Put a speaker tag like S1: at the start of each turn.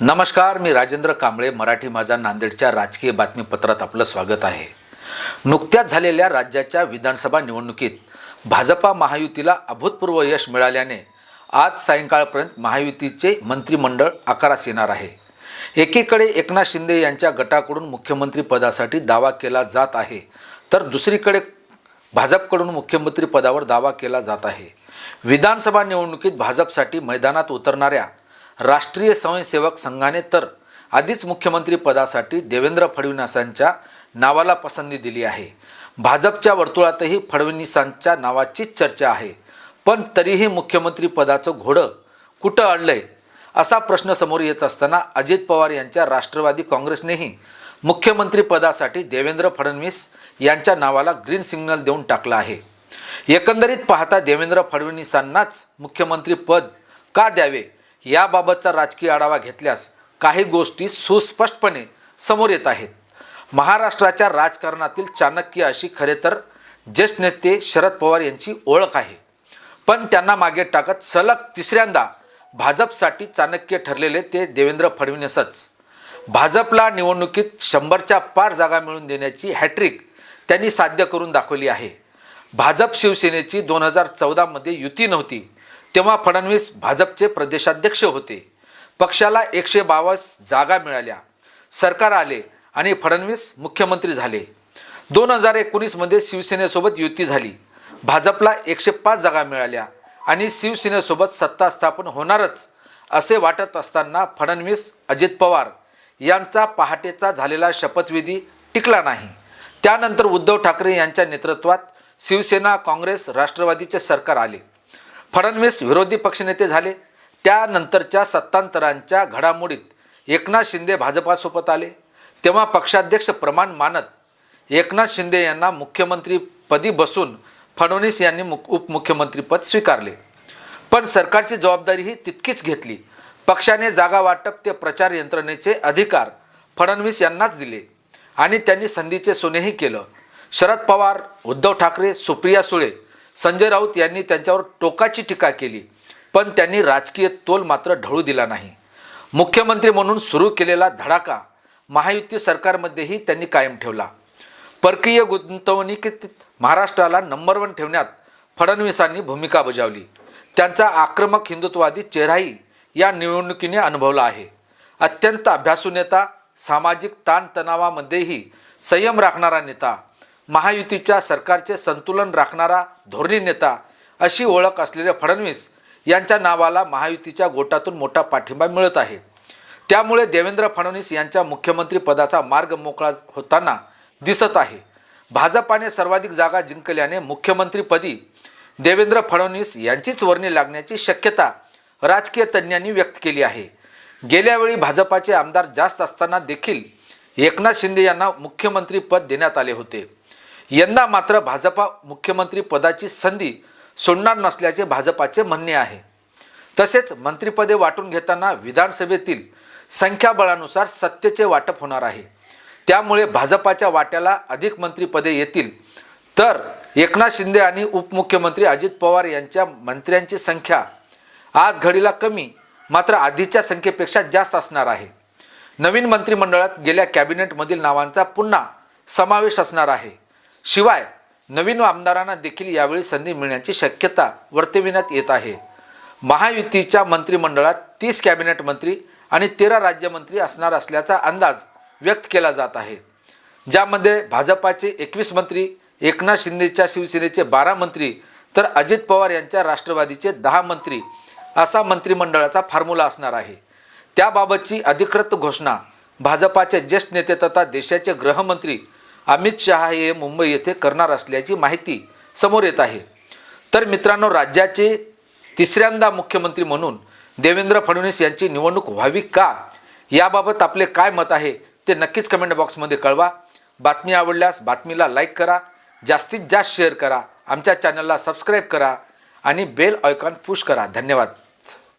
S1: नमस्कार मी राजेंद्र कांबळे मराठी माझा नांदेडच्या राजकीय बातमीपत्रात आपलं स्वागत आहे. नुकत्याच झालेल्या राज्याच्या विधानसभा निवडणुकीत भाजपा महायुतीला अभूतपूर्व यश मिळाल्याने आज सायंकाळपर्यंत महायुतीचे मंत्रिमंडळ आकारास येणार आहे. एकीकडे एकनाथ शिंदे यांच्या गटाकडून मुख्यमंत्रीपदासाठी दावा केला जात आहे तर दुसरीकडे भाजपकडून मुख्यमंत्रीपदावर दावा केला जात आहे. विधानसभा निवडणुकीत भाजपसाठी मैदानात उतरणाऱ्या राष्ट्रीय स्वयंसेवक संघाने तर आधीच मुख्यमंत्री पदासाठी देवेंद्र फडणवीसांच्या नावाला पसंती दिली आहे. भाजपच्या वर्तुळातही फडणवीसांच्या नावाचीच चर्चा आहे. पण तरीही मुख्यमंत्री पदाचं घोडं कुठं अडलंय असा प्रश्न समोर येत असताना अजित पवार यांच्या राष्ट्रवादी काँग्रेसनेही मुख्यमंत्री पदासाठी देवेंद्र फडणवीस यांच्या नावाला ग्रीन सिग्नल देऊन टाकला आहे. एकंदरीत पाहता देवेंद्र फडणवीसांनाच मुख्यमंत्री पद का द्यावे? याबाबतचा राजकीय आढावा घेतल्यास काही गोष्टी सुस्पष्टपणे समोर येत आहेत. महाराष्ट्राच्या राजकारणातील चाणक्य अशी खरे तर ज्येष्ठ नेते शरद पवार यांची ओळख आहे. पण त्यांना मागे टाकत सलग तिसऱ्यांदा भाजपसाठी चाणक्य ठरलेले ते देवेंद्र फडणवीसच. भाजपला निवडणुकीत शंभरच्या पार जागा मिळवून देण्याची हॅट्रिक त्यांनी साध्य करून दाखवली आहे. भाजप शिवसेनेची दोन हजार चौदामध्ये युती नव्हती. तेव्हा फडणवीस भाजपचे प्रदेशाध्यक्ष होते. पक्षाला एकशे बावीस जागा मिळाल्या. सरकार आले आणि फडणवीस मुख्यमंत्री झाले. दोन हजार एकोणीसमध्ये शिवसेनेसोबत युती झाली. भाजपला एकशे पाच जागा मिळाल्या आणि शिवसेनेसोबत सत्ता स्थापन होणारच असे वाटत असताना फडणवीस अजित पवार यांचा पहाटेचा झालेला शपथविधी टिकला नाही. त्यानंतर उद्धव ठाकरे यांच्या नेतृत्वात शिवसेना काँग्रेस राष्ट्रवादीचे सरकार आले. फडणवीस विरोधी पक्षनेते झाले. त्यानंतरच्या सत्तांतरांच्या घडामोडीत एकनाथ शिंदे भाजपासोबत आले. तेव्हा पक्षाध्यक्ष प्रमाण मानत एकनाथ शिंदे यांना मुख्यमंत्रीपदी बसून फडणवीस यांनी मुख उपमुख्यमंत्रीपद स्वीकारले. पण सरकारची जबाबदारीही तितकीच घेतली. पक्षाने जागा वाटप ते प्रचार यंत्रणेचे अधिकार फडणवीस यांनाच दिले आणि त्यांनी संधीचे सोनेही केलं. शरद पवार उद्धव ठाकरे सुप्रिया सुळे संजय राऊत यांनी त्यांच्यावर टोकाची टीका केली पण त्यांनी राजकीय तोल मात्र ढळू दिला नाही. मुख्यमंत्री म्हणून सुरू केलेला धडाका महायुती सरकारमध्येही त्यांनी कायम ठेवला. परकीय गुंतवणुकीत महाराष्ट्राला नंबर वन ठेवण्यात फडणवीसांनी भूमिका बजावली. त्यांचा आक्रमक हिंदुत्ववादी चेहराही या निवडणुकीने अनुभवला आहे. अत्यंत अभ्यासू नेता सामाजिक ताणतणावामध्येही संयम राखणारा नेता महायुतीच्या सरकारचे संतुलन राखणारा धोरणी नेता अशी ओळख असलेले फडणवीस यांच्या नावाला महायुतीच्या गोटातून मोठा पाठिंबा मिळत आहे. त्यामुळे देवेंद्र फडणवीस यांच्या मुख्यमंत्री पदाचा मार्ग मोकळा होताना दिसत आहे. भाजपाने सर्वाधिक जागा जिंकल्याने मुख्यमंत्रीपदी देवेंद्र फडणवीस यांचीच वर्णी लागण्याची शक्यता राजकीय तज्ज्ञांनी व्यक्त केली आहे. गेल्यावेळी भाजपाचे आमदार जास्त असताना देखील एकनाथ शिंदे यांना मुख्यमंत्रीपद देण्यात आले होते. यंदा मात्र भाजपा मुख्यमंत्री पदाची संधी सोडणार नसल्याचे भाजपाचे म्हणणे आहे. तसेच मंत्रिपदे वाटून घेताना विधानसभेतील संख्याबळानुसार सत्तेचे वाटप होणार आहे. त्यामुळे भाजपाच्या वाट्याला अधिक मंत्रिपदे येतील. तर एकनाथ शिंदे आणि उपमुख्यमंत्री अजित पवार यांच्या मंत्र्यांची संख्या आज घडीला कमी मात्र आधीच्या संख्येपेक्षा जास्त असणार आहे. नवीन मंत्रिमंडळात गेल्या कॅबिनेटमधील नावांचा पुन्हा समावेश असणार आहे. शिवाय नवीन आमदारांना देखील यावेळी संधी मिळण्याची शक्यता वर्तविण्यात येत आहे. महायुतीच्या मंत्रिमंडळात तीस कॅबिनेट मंत्री आणि तेरा राज्यमंत्री असणार असल्याचा अंदाज व्यक्त केला जात आहे. ज्यामध्ये भाजपाचे एकवीस मंत्री एकनाथ शिंदेच्या शिवसेनेचे बारा मंत्री तर अजित पवार यांच्या राष्ट्रवादीचे दहा मंत्री असा मंत्रिमंडळाचा फॉर्म्युला असणार आहे. त्याबाबतची अधिकृत घोषणा भाजपाचे ज्येष्ठ नेते तथा देशाचे गृहमंत्री अमित शहा हे मुंबई येथे करणार असल्याची माहिती समोर येत आहे. तर मित्रांनो राज्याचे तिसऱ्यांदा मुख्यमंत्री म्हणून देवेंद्र फडणवीस यांची निवडणूक व्हावी का? याबाबत आपले काय मत आहे ते नक्कीच कमेंट बॉक्समध्ये कळवा. बातमी आवडल्यास बातमीला लाईक करा. जास्तीत जास्त शेअर करा. आमच्या चॅनलला सबस्क्राईब करा. आणि बेल आयकॉन पुश करा. धन्यवाद.